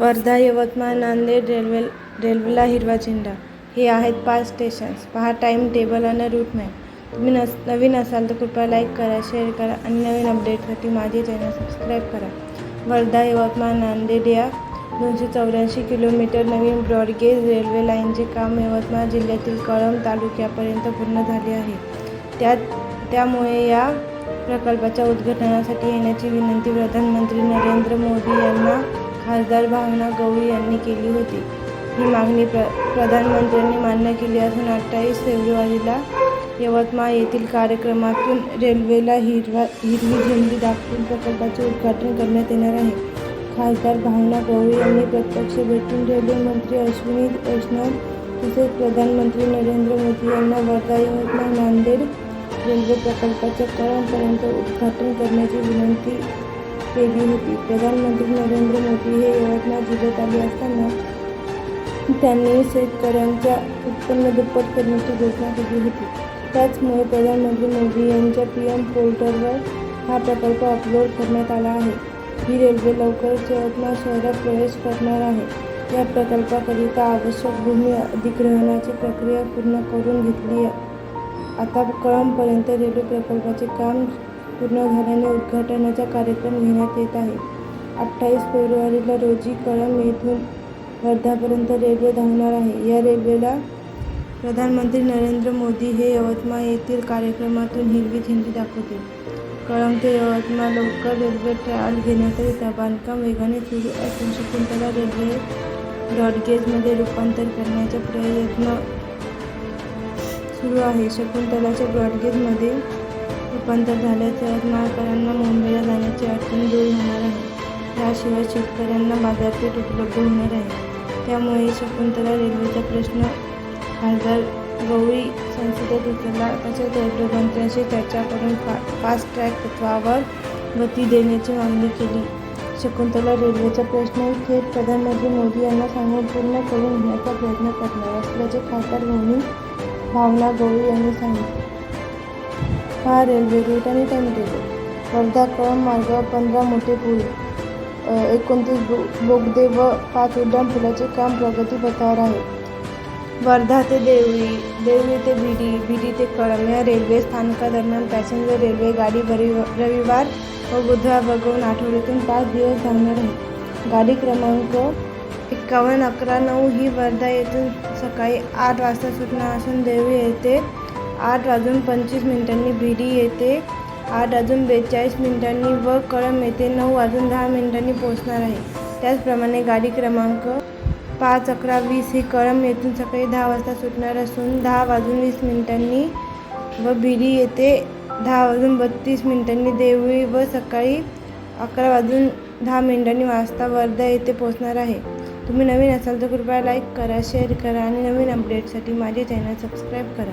Wardha Yavatmal Nanded railway रेल्वेला हिरवा झेंडा. हे आहेत पाच स्टेशन्स पहा टाईम टेबल आणि रूट मॅप तुम्ही नस नवीन असाल तर कृपया लाईक करा शेअर करा आणि नवीन अपडेटसाठी माझे चॅनल सबस्क्राईब करा. वर्धा यवतमाळ नांदेड या दोनशे चौऱ्याऐंशी किलोमीटर नवीन ब्रॉडगेज रेल्वे लाईनचे काम यवतमाळ जिल्ह्यातील कळंब तालुक्यापर्यंत पूर्ण झाले आहे. त्यात त्यामुळे या प्रकल्पाच्या उद्घाटनासाठी येण्याची विनंती प्रधानमंत्री नरेंद्र मोदी यांना खासदार भावना गवळी यांनी केली होती. ही मागणी प्र प्रधानमंत्र्यांनी मान्य केली असून अठ्ठावीस फेब्रुवारीला यवतमाळ येथील कार्यक्रमातून रेल्वेला हिरवा हिरवी झेंडी दाखवून प्रकल्पाचे उद्घाटन करण्यात येणार आहे. खासदार भावना गवळी यांनी प्रत्यक्ष भेटून रेल्वे मंत्री अश्विनी वैष्णव तसेच प्रधानमंत्री नरेंद्र मोदी यांना वर्धा यवतमाळ नांदेड रेल्वे प्रकल्पाच्या कळंबपर्यंत उद्घाटन करण्याची विनंती केली होती. प्रधानमंत्री नरेंद्र मोदी हे यवतमाळ जिल्ह्यात आले असताना त्यांनी शेतकऱ्यांच्या उत्पन्न दुप्पट करण्याची घोषणा केली होती. त्याचमुळे प्रधानमंत्री मोदी यांच्या पी एम पोर्टलवर हा प्रकल्प अपलोड करण्यात आला आहे. ही रेल्वे लवकरच यवतमाळ शहरात प्रवेश करणार आहे. या प्रकल्पाकरिता आवश्यक भूमी अधिग्रहणाची प्रक्रिया पूर्ण करून घेतली आता कळंबपर्यंत रेल्वे प्रकल्पाचे काम पूर्ण झाल्याने उद्घाटनाचा कार्यक्रम घेण्यात येत आहे. अठ्ठावीस फेब्रुवारीला रोजी कळंब येथून वर्धापर्यंत रेल्वे धावणार आहे. या रेल्वेला प्रधानमंत्री नरेंद्र मोदी हे यवतमाळ येथील कार्यक्रमातून हिरवी झेंडी दाखवतील कळम ते यवतमाळ लवकर रेल्वे ट्रायल घेण्याकरिता बांधकाम वेगाने सुरू असून शकुंतला रेल्वे ब्रॉडगेजमध्ये रूपांतर करण्याचा प्रयत्न सुरू आहे. शकुंतलाच्या ब्रॉडगेजमध्ये रूपांतर तर यवतमाळकरांना मुंबईला जाण्याची अडचण दूर होणार आहे. याशिवाय शेतकऱ्यांना बाजारपेठ उपलब्ध होणार आहे. त्यामुळे शकुंतला रेल्वेचा प्रश्न खासदार गौरी संसदेत उचलला तसेच उद्योगमंत्र्यांशी चर्चा करून फा फास्ट ट्रॅक तत्वावर गती देण्याची मागणी केली. शकुंतला रेल्वेचा प्रश्न थेट प्रधानमंत्री मोदी यांना सांगून पूर्ण करून घेण्याचा प्रयत्न करणार असल्याचे खासदार म्हणून भावना गवळी यांनी सांगितले. हा रेल्वे रूट आणि टाईम टेबल वर्धा कळम मार्गावर पंधरा मोठे पूल एकोणतीस बो बोगदे व पाच उड्डाण पुलाचे काम प्रगतीपथावर आहे. वर्धा ते देवळी देवळी ते बिडी बीडी ते कळम या रेल्वे स्थानकादरम्यान पॅसेंजर रेल्वे गाडी बरी रविवार व बुधवार वगळून आठवड्यातून पाच दिवस धावणार आहे. गाडी क्रमांक एक्कावन्न अकरा नऊ ही वर्धा येथून सकाळी आठ वाजता सुटणार असून देवळी येथे आठ वाजून पंचवीस मिनिटांनी बिडी येते. आठ वाजून बेचाळीस मिनिटांनी व कळंब येथे नऊ वाजून दहा मिनिटांनी पोहोचणार आहे. त्याचप्रमाणे गाडी क्रमांक पाच अकरा वीस ही कळंब येथून सकाळी दहा वाजता सुटणार असून दहा वाजून वीस मिनिटांनी व बिडी येथे दहा वाजून बत्तीस मिनिटांनी देवळी व सकाळी अकरा वाजून दहा मिनिटांनी वाजता वर्धा येथे पोहोचणार आहे. तुम्ही नवीन असाल तर कृपया लाईक करा शेअर करा आणि नवीन अपडेटसाठी माझे चॅनल सबस्क्राईब करा.